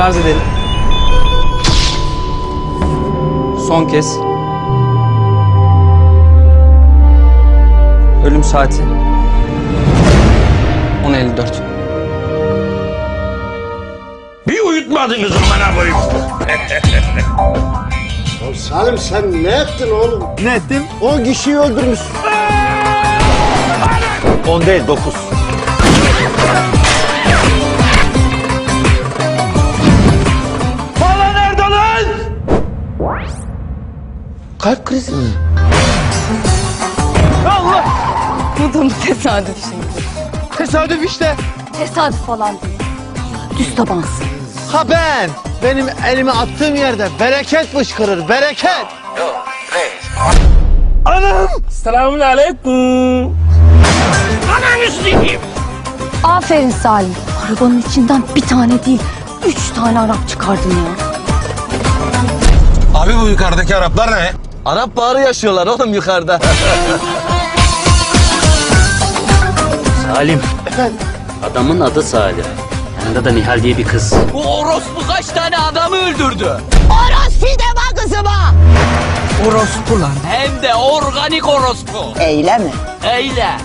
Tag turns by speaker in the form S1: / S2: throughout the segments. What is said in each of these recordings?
S1: Şarj edelim. Son kez. Ölüm saati. 10.54.
S2: Bir uyutmadınız bana koyayım.
S3: Salim sen ne ettin oğlum?
S4: Ne ettim?
S3: O kişiyi öldürmüş.
S4: 10 değil 9.
S3: Kalp krizi mi?
S4: Allah!
S5: Bu da mı tesadüf şimdi?
S4: Tesadüf işte.
S5: Tesadüf falan değil. Düz tabansın.
S4: Ha ben. Benim elimi attığım yerde bereket fışkırır. Bereket. Anam!
S2: Selamun aleyküm. Ananı sikeyim.
S5: Aferin Salim. Arabanın içinden bir tane değil, üç tane Arap çıkardın ya.
S6: Abi bu yukarıdaki Araplar ne?
S4: Arap bağrı yaşıyorlar oğlum yukarıda.
S7: Salim. Adamın adı Salim. Yanında da Nihal diye bir kız.
S8: Bu orospu kaç tane adamı öldürdü?
S2: Orospu lan.
S8: Hem de organik orospu.
S9: Eyle mi?
S8: Eyle.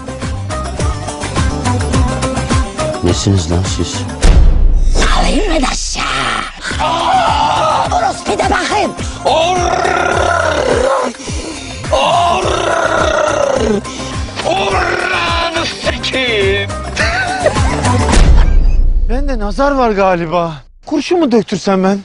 S7: Nesiniz lan siz?
S9: Alayım mı aşağı? Orospu de bakayım.
S2: Oranı sikeyim.
S4: Bende nazar var galiba. Kurşun mu döktürsem ben?